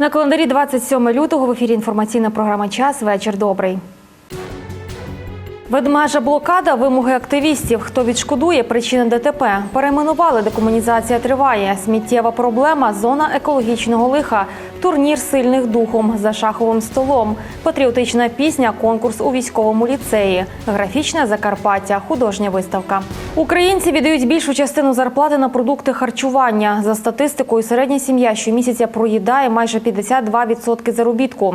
На календарі 27 лютого в ефірі інформаційна програма Час. Вечір добрий. Ведмежа блокада, вимоги активістів. Хто відшкодує причини ДТП? Перейменували, декомунізація триває. Сміттєва проблема, зона екологічного лиха, турнір сильних духом за шаховим столом, патріотична пісня, конкурс у військовому ліцеї, графічне Закарпаття, художня виставка. Українці віддають більшу частину зарплати на продукти харчування. За статистикою, середня сім'я щомісяця проїдає майже 52% заробітку.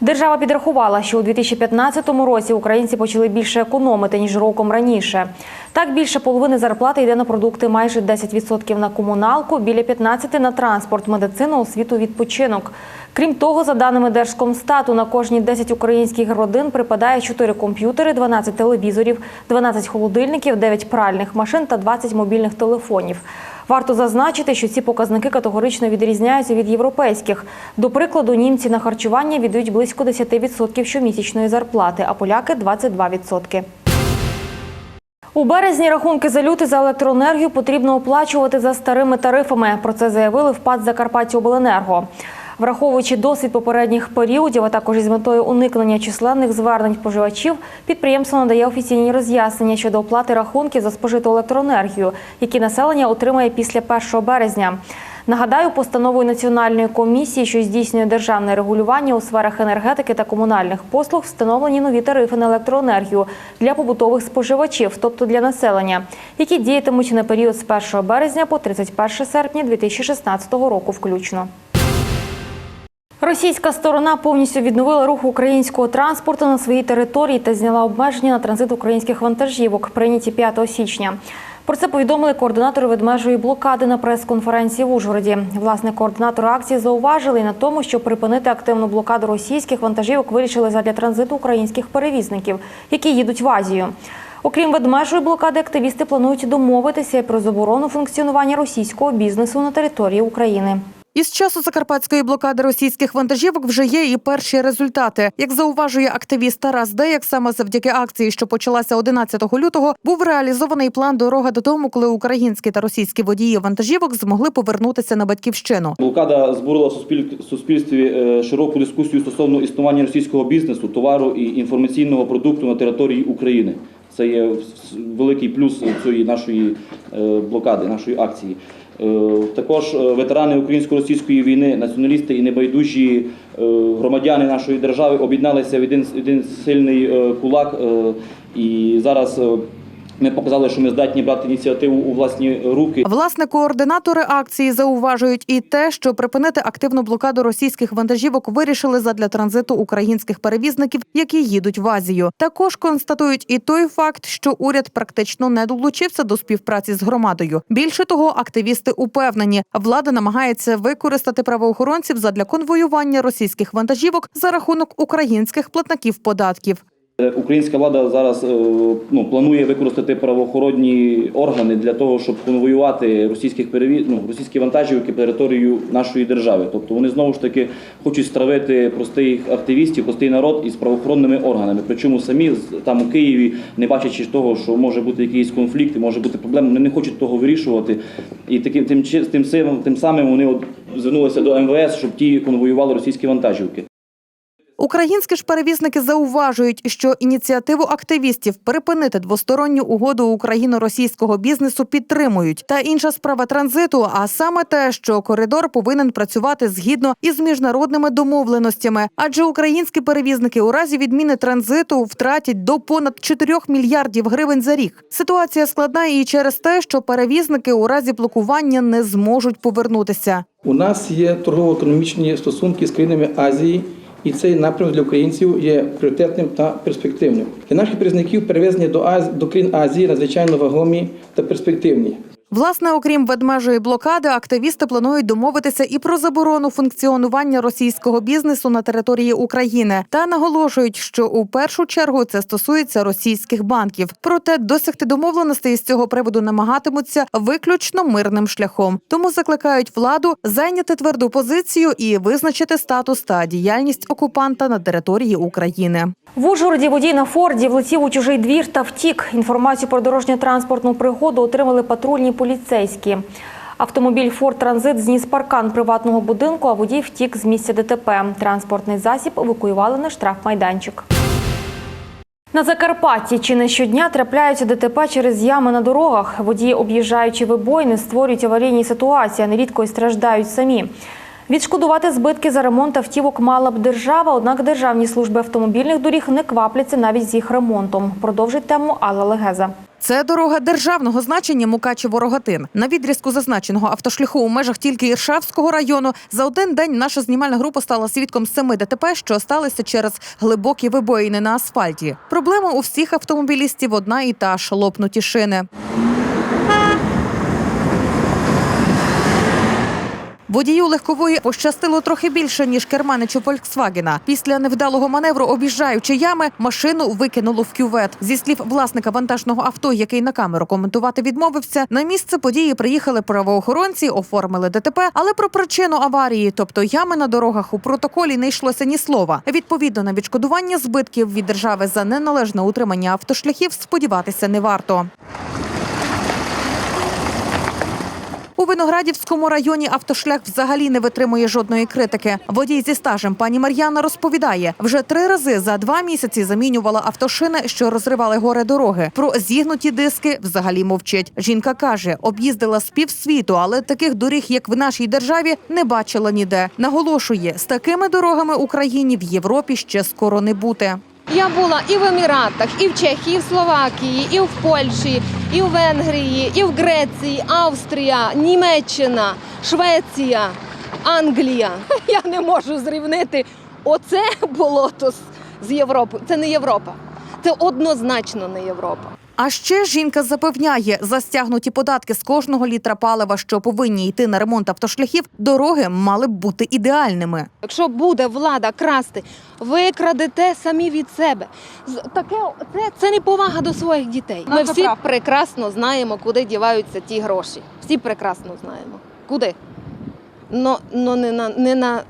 Держава підрахувала, що у 2015 році українці почали більше економити ніж роком раніше. Так більше половини зарплати йде на продукти, майже 10% на комуналку, біля 15% на транспорт, медицину, освіту, відпочинок. Крім того, за даними Держкомстату, на кожні 10 українських родин припадає 4 комп'ютери, 12 телевізорів, 12 холодильників, 9 пральних машин та 20 мобільних телефонів. Варто зазначити, що ці показники категорично відрізняються від європейських. До прикладу, німці на харчування віддають близько 10% щомісячної зарплати, а поляки 22%. У березні рахунки за люти за електроенергію потрібно оплачувати за старими тарифами. Про це заявили в ПАД «Закарпаттяобленерго». Враховуючи досвід попередніх періодів, а також із метою уникнення численних звернень споживачів, підприємство надає офіційні роз'яснення щодо оплати рахунків за спожиту електроенергію, які населення отримає після 1 березня. Нагадаю, постановою національної комісії, що здійснює державне регулювання у сферах енергетики та комунальних послуг, встановлені нові тарифи на електроенергію для побутових споживачів, тобто для населення, які діятимуть на період з 1 березня по 31 серпня 2016 року включно. Російська сторона повністю відновила рух українського транспорту на своїй території та зняла обмеження на транзит українських вантажівок, прийняті 5 січня. Про це повідомили координатори ведмежої блокади на прес-конференції в Ужгороді. Власне, координатори акції зауважили на тому, що припинити активну блокаду російських вантажівок вирішили задля транзиту українських перевізників, які їдуть в Азію. Окрім ведмежої блокади, активісти планують домовитися про заборону функціонування російського бізнесу на території України. Із часу закарпатської блокади російських вантажівок вже є і перші результати. Як зауважує активіст Тарас Деяк, саме завдяки акції, що почалася 11 лютого, був реалізований план дорога додому, коли українські та російські водії вантажівок змогли повернутися на батьківщину. Блокада збурила в суспіль- суспільстві е, широку дискусію стосовно існування російського бізнесу, товару і інформаційного продукту на території України. Це є великий плюс цієї нашої е, блокади, нашої акції. Е, Також е, ветерани українсько-російської війни, націоналісти і небайдужі е, громадяни нашої держави об'єдналися в один, сильний кулак. І зараз ми показали, що ми здатні брати ініціативу у власні руки. Власне, координатори акції зауважують і те, що припинити активну блокаду російських вантажівок вирішили задля транзиту українських перевізників, які їдуть в Азію. Також констатують і той факт, що уряд практично не долучився до співпраці з громадою. Більше того, активісти упевнені, влада намагається використати правоохоронців задля конвоювання російських вантажівок за рахунок українських платників податків. Е, Українська влада зараз е, ну, планує використати правоохоронні органи для того, щоб конвоювати російських перевіз... ну, російські вантажівки територію нашої держави. Тобто вони знову ж таки хочуть стравити простих активістів, простий народ із правоохоронними органами. Причому самі там у Києві, не бачачи того, що може бути якийсь конфлікт, може бути проблема, вони не хочуть того вирішувати. І таким тим, тим, тим самим вони от звернулися до МВС, щоб ті конвоювали російські вантажівки. Українські ж перевізники зауважують, що ініціативу активістів перепинити двосторонню угоду україно-російського бізнесу підтримують. Та інша справа транзиту, а саме те, що коридор повинен працювати згідно із міжнародними домовленостями. Адже українські перевізники у разі відміни транзиту втратять до понад 4 мільярдів гривень за рік. Ситуація складна і через те, що перевізники у разі блокування не зможуть повернутися. У нас є торгово-економічні стосунки з країнами Азії, і цей напрям для українців є пріоритетним та перспективним. Для наших призників перевезення до країн Азії надзвичайно вагомі та перспективні. Власне, окрім ведмежої блокади, активісти планують домовитися і про заборону функціонування російського бізнесу на території України та наголошують, що у першу чергу це стосується російських банків. Проте досягти домовленостей з цього приводу намагатимуться виключно мирним шляхом. Тому закликають владу зайняти тверду позицію і визначити статус та діяльність окупанта на території України. В Ужгороді водій на Форді влетів у чужий двір та втік. Інформацію про дорожньо-транспортну пригоду отримали патрульні поліцейські. Автомобіль Форд Транзит зніс паркан приватного будинку, а водій втік з місця ДТП. Транспортний засіб евакуювали на штрафмайданчик. На Закарпатті чи не щодня трапляються ДТП через ями на дорогах. Водії, об'їжджаючи вибоїни, створюють аварійні ситуації, а нерідко й страждають самі. Відшкодувати збитки за ремонт автівок мала б держава, однак державні служби автомобільних доріг не квапляться навіть з їх ремонтом. Продовжить тему Алла Легеза. Це дорога державного значення Мукачево-Рогатин. На відрізку зазначеного автошляху у межах тільки Іршавського району за один день наша знімальна група стала свідком семи ДТП, що сталися через глибокі вибоїни на асфальті. Проблема у всіх автомобілістів одна і та ж лопнуті шини. Водію легкової пощастило трохи більше ніж керманичу Фольксвагена. Після невдалого маневру, об'їжджаючи ями, машину викинуло в кювет. Зі слів власника вантажного авто, який на камеру коментувати відмовився, на місце події приїхали правоохоронці, оформили ДТП, але про причину аварії, тобто ями на дорогах, у протоколі не йшлося ні слова. Відповідно на відшкодування збитків від держави за неналежне утримання автошляхів сподіватися не варто. У Виноградівському районі автошлях взагалі не витримує жодної критики. Водій зі стажем пані Мар'яна розповідає, вже три рази за два місяці замінювала автошини, що розривали горе дороги. Про зігнуті диски взагалі мовчить. Жінка каже, об'їздила з півсвіту, але таких доріг, як в нашій державі, не бачила ніде. Наголошує, з такими дорогами Україні в Європі ще скоро не бути. Я була і в Еміратах, і в Чехії, і в Словакії, і в Польщі, і в Венгрії, і в Греції, Австрія, Німеччина, Швеція, Англія. Я не можу зрівнити оце болото з- Європою. Це не Європа. Це однозначно не Європа. А ще жінка запевняє, за стягнуті податки з кожного літра палива, що повинні йти на ремонт автошляхів, дороги мали б бути ідеальними. Якщо буде влада красти, ви крадете самі від себе. Таке це, це не повага до своїх дітей. Ми всі прекрасно знаємо, куди діваються ті гроші. Всі прекрасно знаємо. Куди? Но, но не на не на.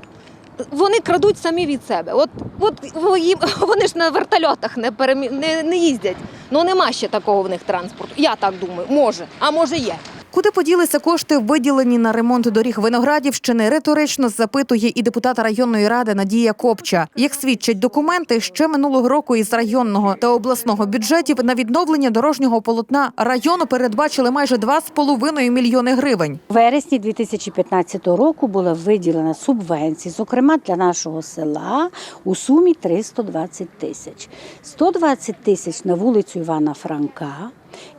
Вони крадуть самі від себе. От, от вони ж на вертольотах не, перемі... не, не їздять. Ну нема ще такого в них транспорту. Я так думаю, може, а може є. Куди поділися кошти, виділені на ремонт доріг Виноградівщини, риторично запитує і депутат районної ради Надія Копча. Як свідчать документи, ще минулого року із районного та обласного бюджетів на відновлення дорожнього полотна району передбачили майже 2,5 мільйони гривень. У вересні 2015 року була виділена субвенція, зокрема для нашого села у сумі 320 тисяч. 120 тисяч на вулицю Івана Франка,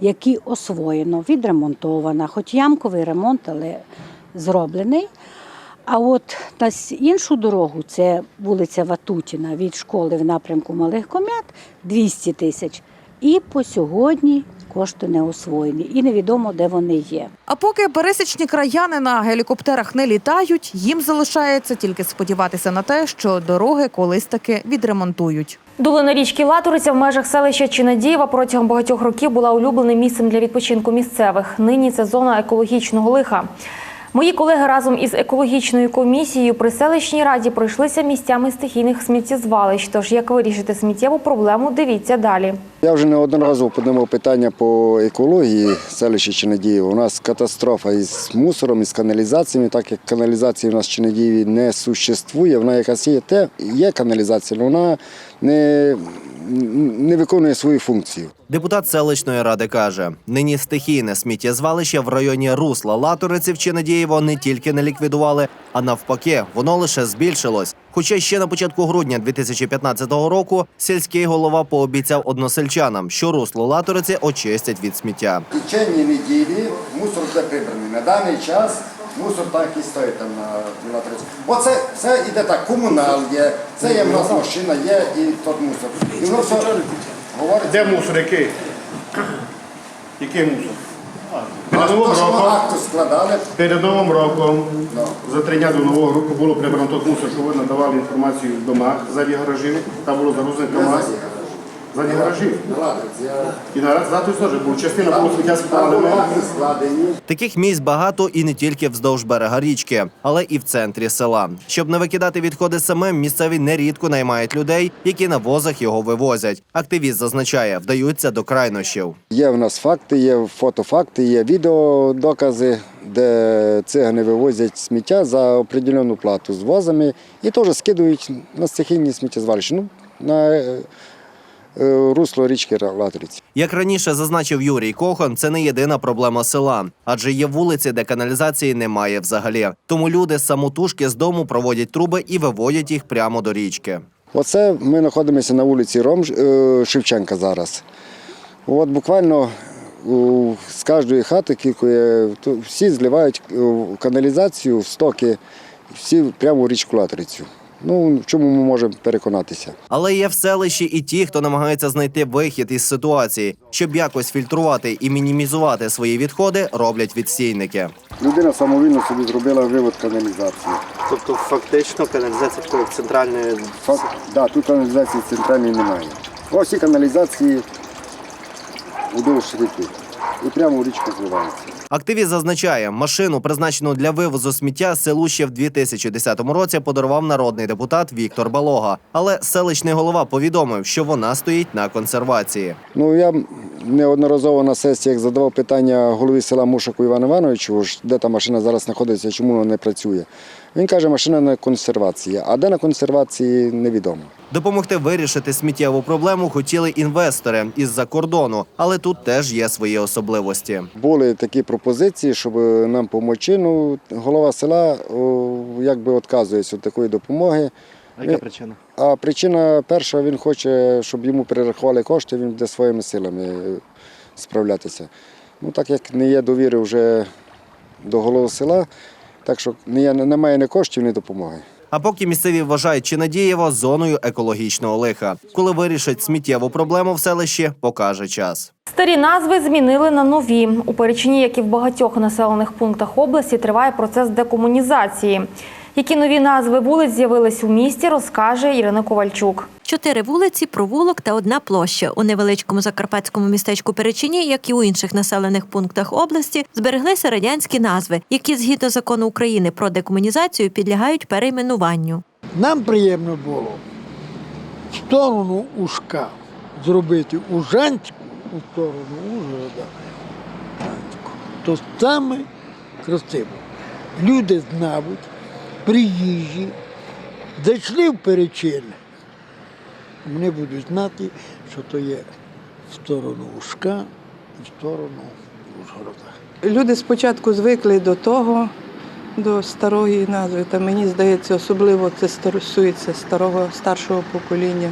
які освоєно, відремонтовано, хоч ямковий ремонт, але зроблений. А от на іншу дорогу, це вулиця Ватутіна від школи в напрямку Малих Ком'ят 200 тисяч. І по сьогодні кошти не освоєні, і невідомо, де вони є. А поки пересічні краяни на гелікоптерах не літають, їм залишається тільки сподіватися на те, що дороги колись таки відремонтують. Долина річки Латориця в межах селища Чинадієва протягом багатьох років була улюбленим місцем для відпочинку місцевих. Нині це зона екологічного лиха. Мої колеги разом із екологічною комісією при селищній раді пройшлися місцями стихійних сміттєзвалищ. Тож як вирішити сміттєву проблему, дивіться далі. Я вже неодноразово піднімав питання по екології селища Чинедіїв. У нас катастрофа із мусором, із каналізаціями, так як каналізації у нас в Чинедіїві не существує. Вона якась є, те, є каналізація, але вона не, не виконує свою функцію. Депутат селищної ради каже: нині стихійне сміттєзвалище в районі Русла Латориців чи Надієво не тільки не ліквідували, а навпаки, воно лише збільшилось. Хоча ще на початку грудня 2015 року сільський голова пообіцяв односельчанам, що русло Латориці очистять від сміття. В течение неділі мусор буде прибраний. На даний час мусор так і стоїть там на, на 30. Оце все йде так, комунал є, це є в нас машина, є і тот мусор. І воно все говорить. Де мусор який? Який мусор? Перед новим роком, акту складали, перед новим роком, Ну. за три дня до нового року було прибрано той мусор, що ви надавали інформацію в домах ззаді гаражів. Там було загрузено КАМАЗ. Ззаді гаражі. І на ззаду теж був. Частина було сміття складали ми. Таких місць багато і не тільки вздовж берега річки, але і в центрі села. Щоб не викидати відходи самим, місцеві нерідко наймають людей, які на возах його вивозять. Активіст зазначає, вдаються до крайнощів. Є в нас факти, є фотофакти, є відеодокази, де цигани вивозять сміття за определену плату з возами і теж скидують на стихійні сміттєзвалища. Ну, на русло річки Латориці. Як раніше зазначив Юрій Кохан, це не єдина проблема села, адже є вулиці, де каналізації немає взагалі. Тому люди самотужки з дому проводять труби і виводять їх прямо до річки. Оце ми знаходимося на вулиці Ром е, Шевченка зараз. От буквально з кожної хати кількує, всі зливають е, каналізацію, в стоки, всі прямо у річку Латорицю. Ну, в чому ми можемо переконатися? Але є в селищі і ті, хто намагається знайти вихід із ситуації, щоб якось фільтрувати і мінімізувати свої відходи, роблять відстійники. Людина самовільно собі зробила вивод каналізації. Тобто, фактично, каналізація такої центральної Факт, да, тут каналізації центральної немає. Ось і каналізації удовж ріки. І прямо у річку зливаються. Активіст зазначає, машину, призначену для вивозу сміття, селу ще в 2010 році подарував народний депутат Віктор Балога. Але селищний голова повідомив, що вона стоїть на консервації. Ну я неодноразово на сесіях задавав питання голові села Мушаку Івану Івановичу, де та машина зараз знаходиться, чому вона не працює. Він каже, машина на консервації, а де на консервації невідомо. Допомогти вирішити сміттєву проблему хотіли інвестори із-за кордону, але тут теж є свої особливості. Були такі пропозиції, щоб нам допомогти. Ну, голова села якби відказується від такої допомоги. А яка причина? А причина перша, він хоче, щоб йому перерахували кошти, він буде своїми силами е, справлятися. Ну, так як не є довіри вже до голови села, так що немає ні коштів, ні допомоги. А поки місцеві вважають Чинадієво зоною екологічного лиха. Коли вирішать сміттєву проблему в селищі, покаже час. Старі назви змінили на нові. У Перечині, як і в багатьох населених пунктах області, триває процес декомунізації. Які нові назви вулиць з'явились у місті, розкаже Ірина Ковальчук. Чотири вулиці, провулок та одна площа. У невеличкому закарпатському містечку Перечині, як і у інших населених пунктах області, збереглися радянські назви, які згідно закону України про декомунізацію підлягають перейменуванню. Нам приємно було сторону Ушка зробити Ужанську, у сторону Ужгорода. То саме красиво. Люди знають, приїжджі, зайшли в перечин. Вони будуть знати, що то є в сторону Ушка і в сторону Ужгорода. Люди спочатку звикли до того, до старої назви. Та мені здається, особливо це стосується старого старшого покоління.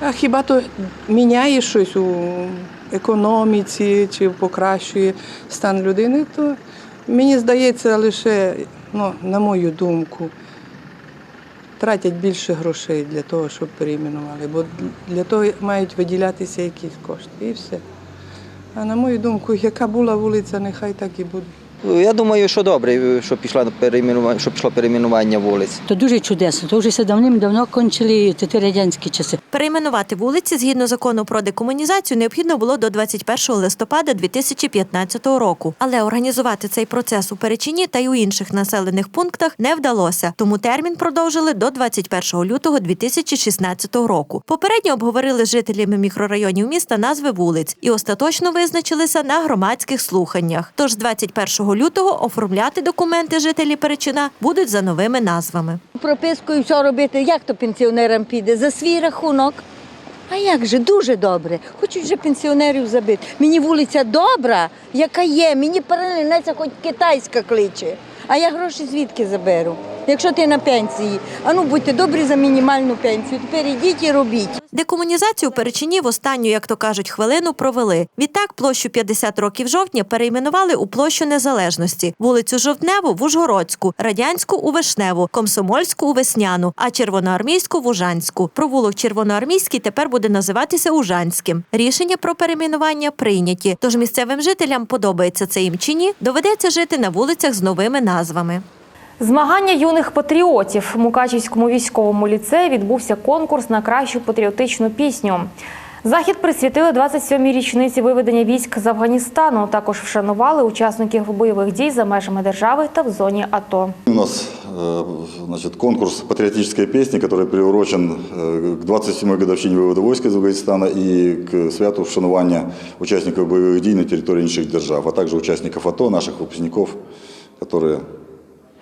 А хіба то міняє щось у економіці чи покращує стан людини, то мені здається, лише, ну, на мою думку, тратять більше грошей для того, щоб перейменували, бо для того мають виділятися якісь кошти і все. А на мою думку, яка була вулиця, нехай так і буде. Я думаю, що добре, що пішло перейменування, що пішло перейменування вулиць. То дуже чудесно. То вже все давним-давно кончили ті радянські часи. Перейменувати вулиці згідно закону про декомунізацію необхідно було до 21 листопада 2015 року. Але організувати цей процес у Перечині та й у інших населених пунктах не вдалося. Тому термін продовжили до 21 лютого 2016 року. Попередньо обговорили з жителями мікрорайонів міста назви вулиць і остаточно визначилися на громадських слуханнях. Тож з 21 лютого оформляти документи жителі Перечина будуть за новими назвами. Прописку і все робити, як то пенсіонерам піде? За свій рахунок. А як же, дуже добре. Хочуть вже пенсіонерів забити. Мені вулиця добра, яка є, мені перенеться хоч китайська кличе. А я гроші звідки заберу? Якщо ти на пенсії, а ну будьте добрі за мінімальну пенсію. Тепер ідіть і робіть. Декомунізацію Перечині в останню, як то кажуть, хвилину провели. Відтак площу 50 років жовтня перейменували у площу Незалежності, вулицю Жовтневу в Ужгородську, Радянську у Вишневу, Комсомольську у Весняну, а Червоноармійську в Ужанську. Провулок Червоноармійський тепер буде називатися Ужанським. Рішення про перейменування прийняті. Тож місцевим жителям подобається це їм чи ні, доведеться жити на вулицях з новими назвами. Змагання юних патріотів в Мукачівському військовому ліцеї відбувся конкурс на кращу патріотичну пісню. Захід присвятили 27-й річниці виведення військ з Афганістану. Також вшанували учасників бойових дій за межами держави та в зоні АТО. У нас э, значит, конкурс патриотической песни, который приурочен э, к 27-й годовщине вывода войск из Афганистана и к святу вшанування участников боевых дій на территории інших держав, а также участников АТО, наших выпускников, которые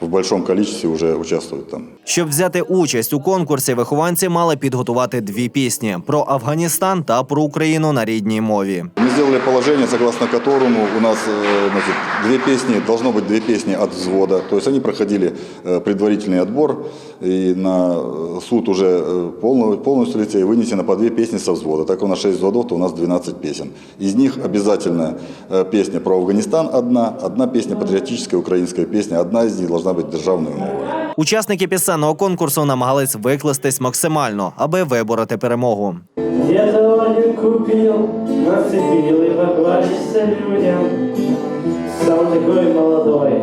в большом количестве уже участвуют там. Щоб взяти участь у конкурсі, вихованці мали підготувати дві пісні про Афганістан та про Україну на рідній мові. Мы сделали положение, согласно которому у нас э, значит, две песни, должно быть две песни от взвода. То есть они проходили э, предварительный отбор, и на э, суд уже э, полно- полностью лицея вынесено по две песни со взвода. Так у нас 6 взводов, то у нас 12 песен. Из них обязательно э, песня про Афганистан одна, одна песня патриотическая украинская песня, одна из них должна бути державною мовою. Учасники пісенного конкурсу намагались викластись максимально, аби вибороти перемогу. Я долю купил, нацепил и поклонишься людям. Сам такой молодой,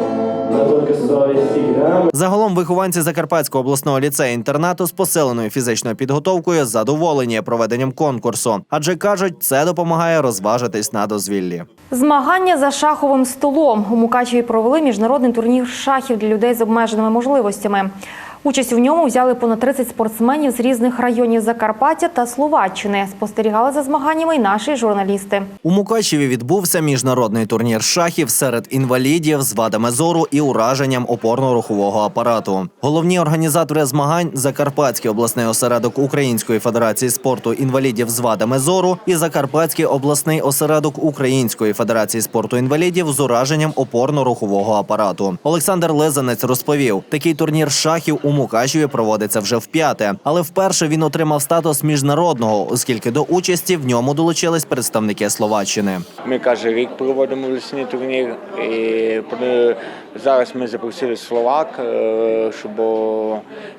Загалом вихованці Закарпатського обласного ліцею інтернату з посиленою фізичною підготовкою задоволені проведенням конкурсу, адже кажуть, це допомагає розважитись на дозвіллі. Змагання за шаховим столом у Мукачеві провели міжнародний турнір шахів для людей з обмеженими можливостями. Участь у ньому взяли понад 30 спортсменів з різних районів Закарпаття та Словаччини. Спостерігали за змаганнями й наші журналісти. У Мукачеві відбувся міжнародний турнір шахів серед інвалідів з вадами зору і ураженням опорно-рухового апарату. Головні організатори змагань Закарпатський обласний осередок Української федерації спорту інвалідів з вадами зору і Закарпатський обласний осередок Української федерації спорту інвалідів з ураженням опорно-рухового апарату. Олександр Лизанець розповів, такий турнір шахів у Мукачеві проводиться вже вп'яте, але вперше він отримав статус міжнародного, оскільки до участі в ньому долучились представники Словаччини. Ми каже рік проводимо лісний турнір. І зараз ми запросили Словак, е, щоб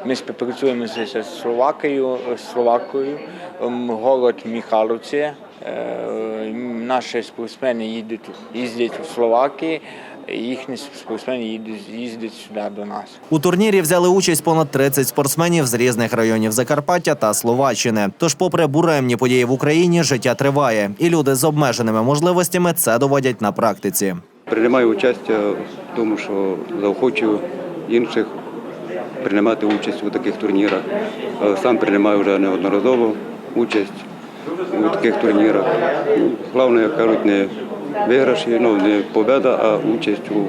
ми співпрацюємося з Словакією, з Словакою, ем, город Михайловці. Е, Наші спортсмени їздять в Словакії, їхні спортсмени їдуть, їздять сюди до нас. У турнірі взяли участь понад 30 спортсменів з різних районів Закарпаття та Словаччини. Тож, попри буремні події в Україні, життя триває, і люди з обмеженими можливостями це доводять на практиці. Приймаю участь в тому, що заохочую інших приймати участь у таких турнірах. Е, Сам приймаю вже неодноразово участь у таких турнірах. Ну, Головне, як кажуть, не виграші, ну не победа, а участь у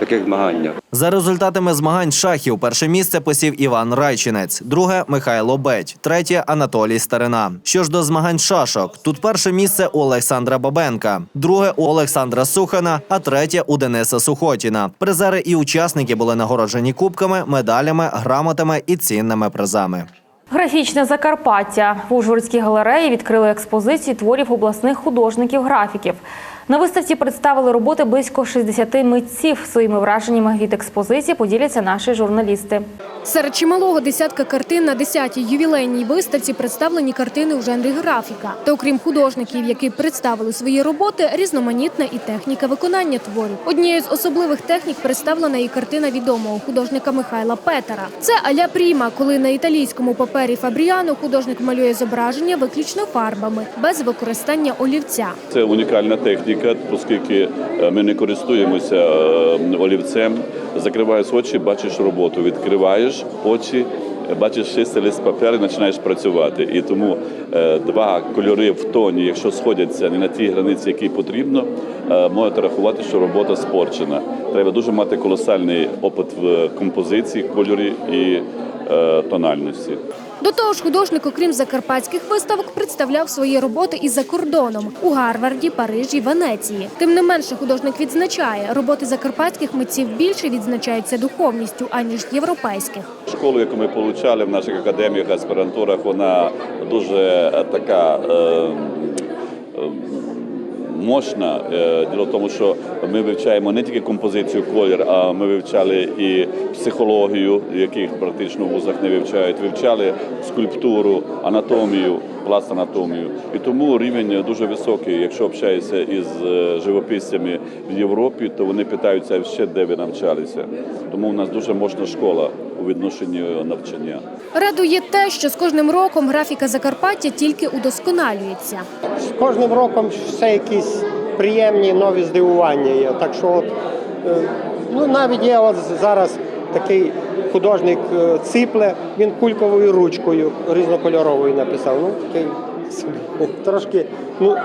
таких змаганнях. За результатами змагань шахів перше місце посів Іван Райчинець, друге Михайло Беть, третє Анатолій Старина. Що ж до змагань шашок, тут перше місце у Олександра Бабенка, друге у Олександра Сухана, а третє у Дениса Сухотіна. Призери і учасники були нагороджені кубками, медалями, грамотами і цінними призами. Графічне Закарпаття в Ужгородській галереї відкрили експозицію творів обласних художників-графіків. На виставці представили роботи близько 60 митців. Своїми враженнями від експозиції поділяться наші журналісти. Серед чималого десятка картин на 10-й ювілейній виставці представлені картини у жанрі графіка. Та окрім художників, які представили свої роботи, різноманітна і техніка виконання творів. Однією з особливих технік представлена і картина відомого художника Михайла Петера. Це аля пріма, коли на італійському папері Фабріано художник малює зображення виключно фарбами, без використання олівця. Це унікальна техніка, оскільки е, ми не користуємося е, олівцем. Закриваєш очі, бачиш роботу, відкриваєш очі, бачиш чистий лист паперу починаєш працювати. І тому е, два кольори в тоні, якщо сходяться не на тій границі, які потрібно, е, можете рахувати, що робота спорчена. Треба дуже мати колосальний опит в композиції, кольорі і тональності. До того ж, художник, окрім закарпатських виставок, представляв свої роботи і за кордоном у Гарварді, Парижі, Венеції. Тим не менше, художник відзначає, роботи закарпатських митців більше відзначаються духовністю аніж європейських. Школу, яку ми отримали в наших академіях, аспірантурах, вона дуже е, така е, можна. Е, Діло в тому, що ми вивчаємо не тільки композицію колір, а ми вивчали і психологію, яких практично в вузах не вивчають. Вивчали скульптуру, анатомію, пласт-анатомію. І тому рівень дуже високий. Якщо общаєшся із живописцями в Європі, то вони питаються ще, де ви навчалися. Тому у нас дуже можна школа у відношенні навчання. Радує те, що з кожним роком графіка Закарпаття тільки удосконалюється. з кожним роком все якісь приємні нові здивування є. Так що, от, е, ну навіть є от зараз такий художник е, Ципле, він кульковою ручкою різнокольоровою написав. Ну, такий собі, трошки ну,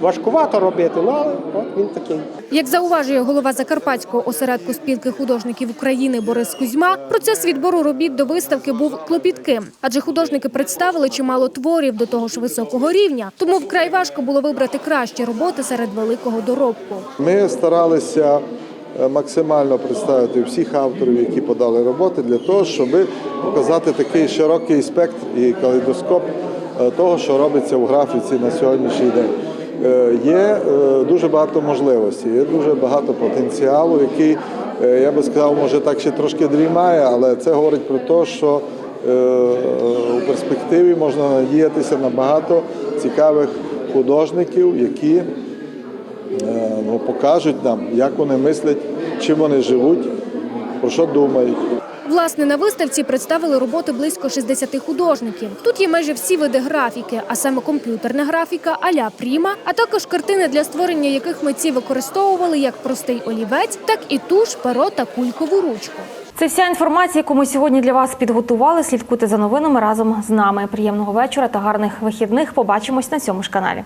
важкувато робити, ну але от він такий. Як зауважує голова Закарпатського осередку спілки художників України Борис Кузьма, процес відбору робіт до виставки був клопітким, адже художники представили чимало творів до того ж високого рівня. Тому вкрай важко було вибрати кращі роботи серед великого доробку. Ми старалися е, максимально представити всіх авторів, які подали роботи, для того, щоб показати такий широкий спектр і калейдоскоп того, що робиться в графіці на сьогоднішній день. Е, Є е, дуже багато можливостей, є дуже багато потенціалу, який, е, я би сказав, може так ще трошки дрімає, але це говорить про те, що е, у перспективі можна надіятися на багато цікавих художників, які е, ну, покажуть нам, як вони мислять, чим вони живуть, про що думають. Власне, на виставці представили роботи близько 60 художників. Тут є майже всі види графіки, а саме комп'ютерна графіка, аля пріма, а також картини, для створення яких митці використовували як простий олівець, так і туш, перо та кулькову ручку. Це вся інформація, яку ми сьогодні для вас підготували. Слідкуйте за новинами разом з нами. Приємного вечора та гарних вихідних. Побачимось на цьому ж каналі.